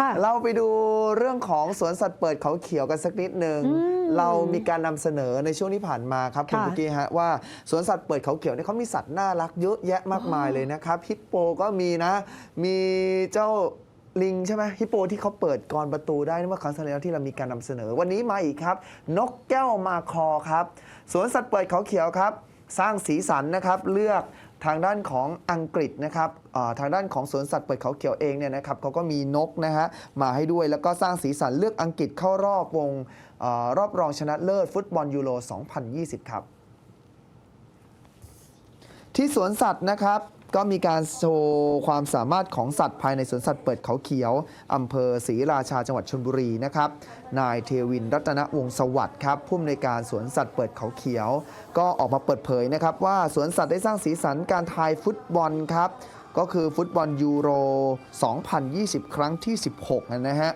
ค่ะ เราไปดูเรื่องของสวนสัตว์เปิดเขาเขียวกันสักนิดหนึ่ง อืมเรามีการนำเสนอในช่วงที่ผ่านมาครับคุณค่ะปุกกี้ฮะว่าสวนสัตว์เปิดเขาเขียวเนี่ยเขามีสัตว์น่ารักเยอะแยะมากมายเลยนะครับฮิปโปก็มีนะ มีเจ้าลิงใช่ไหมฮิปโปที่เขาเปิดกรประตูได้เมื่อครั้งที่แล้วที่เรามีการนำเสนอ วันนี้มาอีกครับ นกแก้วมาคอครับสวนสัตว์เปิดเขาเขียวครับ สร้างสีสันนะครับเลือก ทางด้านของอังกฤษนะครับทางด้านของสวนสัตว์เปิดเขาเขียวเองเนี่ยนะครับเขาก็มีนกนะฮะมาให้ด้วยแล้วก็สร้างสีสันเลือกอังกฤษเข้ารอบวงอรอบรองชนะเลิศฟุตบอลยูโร 2020 ครับ ที่สวนสัตว์นะครับ ก็มีการโชว์ความสามารถของสัตว์ภายในสวนสัตว์เปิดเขาเขียวอำเภอศรีราชาจังหวัดชลบุรีนะครับ นายเทวินรัตนวงศ์สวัสดิ์ครับผู้อำนวยการสวนสัตว์เปิดเขาเขียว ก็ออกมาเปิดเผยนะครับว่าสวนสัตว์ได้สร้างสีสันการทายฟุตบอลครับก็คือฟุตบอลยูโร 2020 ครั้งที่ 16 นะฮะ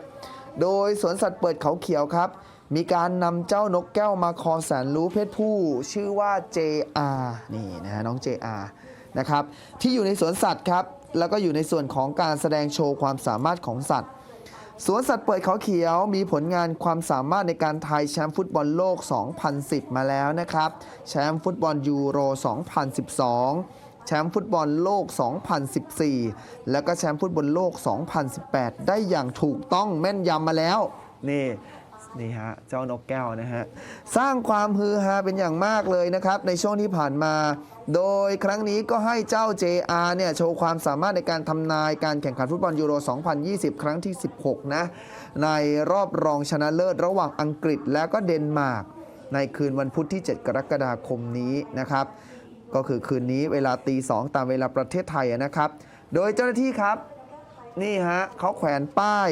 โดยสวนสัตว์เปิดเขาเขียวครับ มีการนำเจ้านกแก้วมาคอแสนรู้เพศผู้ ชื่อว่า JR นี่นะฮะน้อง JR นะครับที่อยู่ในสวนสัตว์ครับแล้วก็อยู่ในส่วนของการแสดงโชว์ความสามารถของสัตว์ สวนสัตว์เปิดเขาเขียวมีผลงานความสามารถในการทายแชมป์ฟุตบอลโลก 2010 มาแล้วนะครับ แชมป์ฟุตบอลยูโร 2012 แชมป์ฟุตบอลโลก 2014 แล้วก็แชมป์ฟุตบอลโลก 2018 ได้อย่างถูกต้องแม่นยำมาแล้วนี่ นี่ฮะเจ้านกแก้วนะฮะสร้างความฮือฮาเป็นอย่างมากเลยนะครับ ในช่วงที่ผ่านมา โดยครั้งนี้ก็ให้เจ้า JR เนี่ยโชว์ความสามารถในการทำนายการแข่งขันฟุตบอลยูโร 2020 ครั้งที่ 16 นะ ในรอบรองชนะเลิศระหว่างอังกฤษและก็เดนมาร์กในคืนวันพุธที่ 7 กรกฎาคมนี้นะครับ ก็คือคืนนี้เวลาตีสองตามเวลาประเทศไทยนะครับ โดยเจ้าหน้าที่ครับ นี่ฮะเขาแขวนป้าย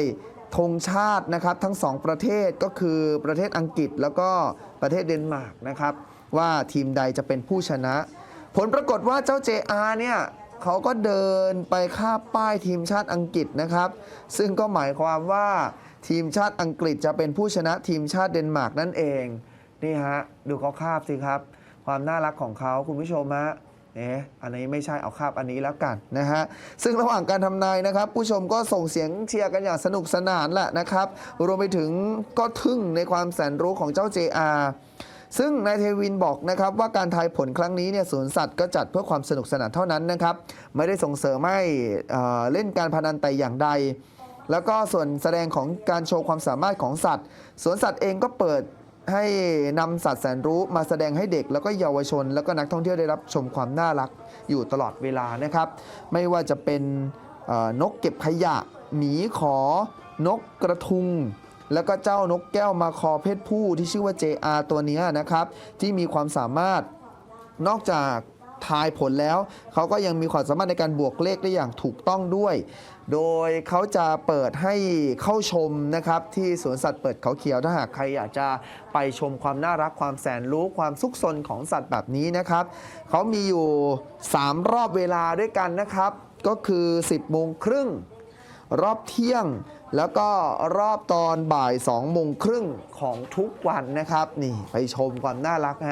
ธงชาตินะครับทั้งสองประเทศก็คือประเทศอังกฤษแล้วก็ประเทศเดนมาร์กนะครับว่าทีมใดจะเป็นผู้ชนะ ผลปรากฏว่าเจ้า JR เนี่ยเขาก็เดินไปคาบป้ายทีมชาติอังกฤษนะครับ ซึ่งก็หมายความว่าทีมชาติอังกฤษจะเป็นผู้ชนะทีมชาติเดนมาร์กนั่นเองนี่ฮะดูเขาคาบสิครับ ความน่ารักของเขาคุณผู้ชมฮะ เอ๊ะอันนี้ไม่ใช่เอาคาบอันนี้แล้วกันนะฮะ ซึ่งระหว่างการทำนายนะครับ ผู้ชมก็ส่งเสียงเชียร์กันอย่างสนุกสนานแหละนะครับ รวมไปถึงก็ทึ่งในความแสนรู้ของเจ้า JR ซึ่งนายเทวินบอกนะครับว่าการทายผลครั้งนี้เนี่ยสวนสัตว์ก็จัดเพื่อความสนุกสนานเท่านั้นนะครับ ไม่ได้ส่งเสริมให้เเล่นการพนันแต่อย่างใด แล้วก็ส่วนแสดงของการโชว์ความสามารถของสัตว์สวนสัตว์เองก็เปิด ให้นำสัตว์แสนรู้มาแสดงให้เด็กแล้วก็เยาวชน แล้วก็นักท่องเที่ยวได้รับชมความน่ารักอยู่ตลอดเวลานะครับ ไม่ว่าจะเป็นนกเก็บขยะหมีขอนกกระทุง แล้วก็เจ้านกแก้วมาคอเพศผู้ที่ชื่อว่า JR ตัวนี้นะครับ ที่มีความสามารถนอกจาก ทายผลแล้ว เขาก็ยังมีความสามารถในการบวกเลขได้อย่างถูกต้องด้วย โดยเขาจะเปิดให้เข้าชมนะครับที่สวนสัตว์เปิดเขาเขียวถ้าหากใครอยากจะไปชมความน่ารักความแสนรู้ความซุกซนของสัตว์แบบนี้นะครับเขามีอยู่ 3 รอบเวลาด้วยกันนะครับ ก็คือ 10โมงครึ่งรอบเที่ยงแล้วก็รอบตอนบ่าย2โมงครึ่งของทุกวันนะครับ นี่ไปชมความน่ารักนะฮะ